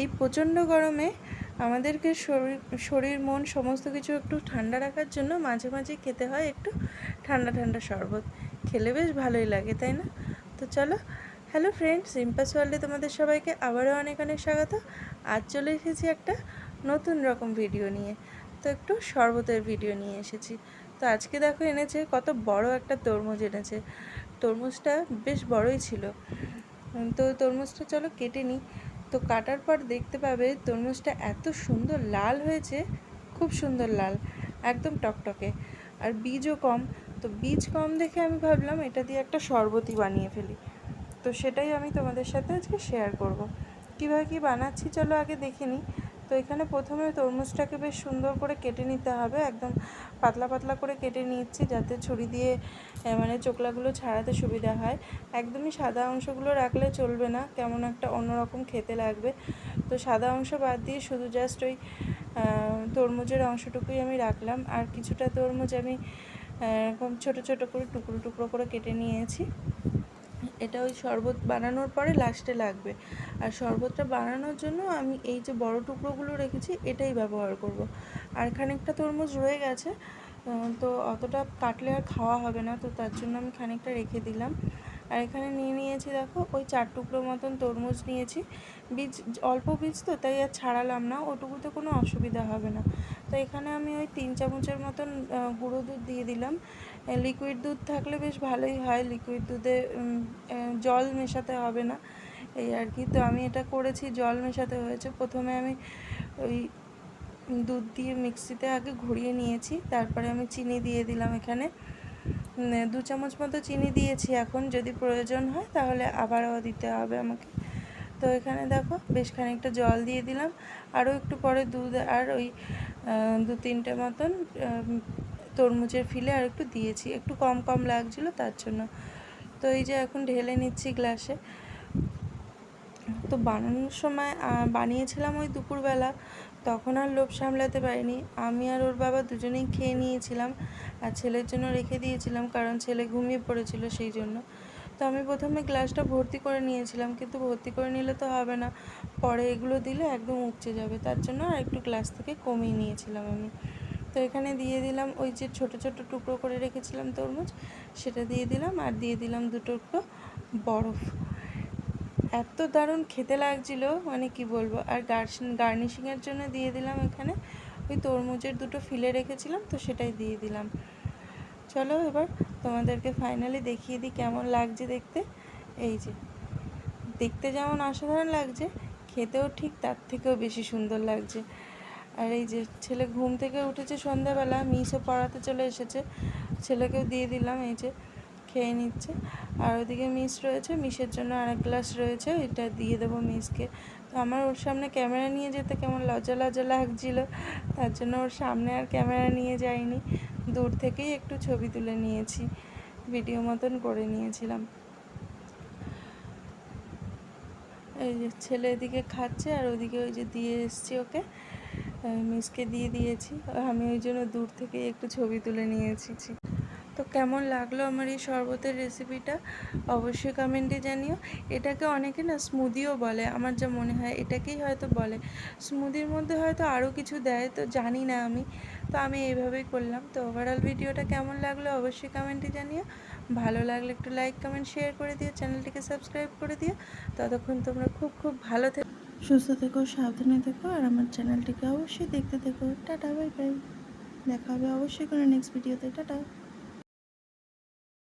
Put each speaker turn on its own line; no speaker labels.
এই প্রচণ্ড গরমে আমাদেরকে শরীর শরীর, মন সমস্ত কিছু একটু ঠান্ডা রাখার জন্য মাঝে মাঝে খেতে হয় একটু ঠান্ডা ঠান্ডা শরবত। খেলে বেশ ভালোই লাগে, তাই না? তো চলো, হ্যালো ফ্রেন্ডস সিম্পাস ওয়ার্ল্ডে তোমাদের সবাইকে আবারও অনেক অনেক স্বাগত। আজ চলে এসেছি একটা নতুন রকম ভিডিও নিয়ে। তো একটু শরবতের ভিডিও নিয়ে এসেছি। তো আজকে দেখো এনেছে কত বড় একটা তরমুজ এনেছে। তরমুজটা বেশ বড়ই ছিল। তো তরমুজটা চলো কেটে নিই। তো কাটার পর দেখতে পাবে তরমুজটা এত সুন্দর লাল হয়েছে, খুব সুন্দর লাল, একদম টকটকে। আর বীজও কম, তো বীজ কম দেখে আমি ভাবলাম এটা দিয়ে একটা শরবতি বানিয়ে ফেলি। তো সেটাই আমি তোমাদের সাথে আজকে শেয়ার করব। কীভাবে কী বানাচ্ছি চলো আগে দেখে নিই। তো এখানে প্রথমে তরমুজটাকে বেশ সুন্দর করে কেটে নিতে হবে। একদম পাতলা পাতলা করে কেটে নিচ্ছি যাতে ছুরি দিয়ে মানে চোকলাগুলো ছাড়াতে সুবিধা হয়। একদমই সাদা অংশগুলো রাখলে চলবে না, কেমন একটা অন্যরকম খেতে লাগবে। তো সাদা অংশ বাদ দিয়ে শুধু জাস্ট ওই তরমুজের অংশটুকুই আমি রাখলাম। আর কিছুটা তরমুজ আমি এরকম ছোটো ছোটো করে টুকরো টুকরো করে কেটে নিয়েছি। এটা ওই শরবত বানানোর পরে লাস্টে লাগবে আর শরবতটা বানানোর জন্য আমি এই যে বড় টুকরোগুলো রেখেছি, এটাই ব্যবহার করব। আর খানিকটা তরমুজ রয়ে গেছে তো অতটা কাটলে আর খাওয়া হবে না, তো তার জন্য আমি খানিকটা রেখে দিলাম আর এখানে নিয়ে নিয়েছি দেখো, ওই চার টুকরো মতন তরমুজ নিয়েছি। বীজ, অল্প বীজ তো, তাই আর ছাড়ালাম না, ওটুকুতে কোনো অসুবিধা হবে না। তো এখানে আমি ওই তিন চামচের মতন গুঁড়ো দুধ দিয়ে দিলাম। লিকুইড দুধ থাকলে বেশ ভালোই হয় লিকুইড দুধে জল মেশাতে হবে না, এই আর কি। তো আমি এটা করেছি, জল মেশাতে হয়েছে। প্রথমে আমি ওই দুধ দিয়ে মিক্সিতে আগে ঘুরিয়ে নিয়েছি, তারপরে আমি চিনি দিয়ে দিলাম এখানে। দু চামচ মতো চিনি দিয়েছি এখন, যদি প্রয়োজন হয় তাহলে আবারও দিতে হবে আমাকে। তো এখানে দেখো বেশ খানিকটা জল দিয়ে দিলাম। আরও একটু পরে দুধ আর ওই দু তিনটে মতন তরমুজের ফিলে আর একটু দিয়েছি। একটু কম কম লাগছিল তার জন্য। তো এই যে এখন ঢেলে নিচ্ছি গ্লাসে। তো বানানোর সময় বানিয়েছিলাম ওই দুপুরবেলা, তখন আর লোভ সামলাতে পারিনি। আমি আর ওর বাবা দুজনেই খেয়ে নিয়েছিলাম আর ছেলের জন্য রেখে দিয়েছিলাম কারণ ছেলে ঘুমিয়ে পড়েছিল সেই জন্য। তো আমি প্রথমে গ্লাসটা ভর্তি করে নিয়েছিলাম, কিন্তু ভর্তি করে নিলে তো হবে না। পরে এগুলো দিলে একদম উপচে যাবে, তার জন্য আর একটু গ্লাস থেকে কমিয়ে নিয়েছিলাম আমি। তো এখানে দিয়ে দিলাম ওই যে ছোট ছোট টুকরো করে রেখেছিলাম তরমুজ, সেটা দিয়ে দিলাম আর দিয়ে দিলাম দু টুকরো বরফ। এত দারুণ খেতে লাগছিল মানে কি বলব, আর গার্নিশিংয়ের জন্য দিয়ে দিলাম এখানে। ওই তরমুজের দুটো ফিলে রেখেছিলাম, তো সেটাই দিয়ে দিলাম। চলো এবার তোমাদেরকে ফাইনালি দেখিয়ে দিই কেমন লাগছে দেখতে। এই যে, দেখতে যেমন অসাধারণ লাগছে, খেতেও ঠিক তার থেকেও বেশি সুন্দর লাগছে। আর এই যে, ছেলে ঘুম থেকে উঠেছে সন্ধ্যাবেলা মিসও পড়াতে চলে এসেছে, ছেলেকেও দিয়ে দিলাম এই যে। খেয়ে নিচ্ছে। আর ওদিকে মিস রয়েছে, মিসের জন্য আরেক গ্লাস রয়েছে, এটা দিয়ে দেবো মিসকে। তো আমার ওর সামনে ক্যামেরা নিয়ে যেতে কেমন লজ্জা লজ্জা লাগছিল, তার জন্য ওর সামনে আর ক্যামেরা নিয়ে যাইনি। দূর থেকেই একটু ছবি তুলে নিয়েছি, ভিডিও মতন করে নিয়েছিলাম। এই যে ছেলে এদিকে খাচ্ছে আর ওদিকে ওই যে দিয়ে এসছি ওকে মিসকে দিয়ে দিয়েছি। আমি ওই জন্য দূর থেকে একটু ছবি তুলে নিয়েছি। কেমন লাগল আমার এই শরবতের রেসিপিটা অবশ্যই কমেন্টে জানিও। এটাকে অনেকে না স্মুদিও বলে। আমার যা মনে হয় এটাকেই হয়তো বলে। স্মুদির মধ্যে হয়তো আরও কিছু দেয়, তো জানি না আমি। তো আমি এইভাবেই করলাম। তো ওভারঅল ভিডিওটা কেমন লাগল অবশ্যই কমেন্টে জানিও। ভালো লাগলে একটু লাইক কমেন্ট শেয়ার করে দিও। চ্যানেলটিকে সাবস্ক্রাইব করে দিও। ততক্ষণ তোমরা খুব খুব ভালো থেকো সুস্থ থেকো, সাবধানে থেকো, আর আমার চ্যানেলটিকে অবশ্যই দেখতে থেকো। টাটা বাই বাই দেখা হবে অবশ্যই কোনো নেক্সট ভিডিওতে টাটা।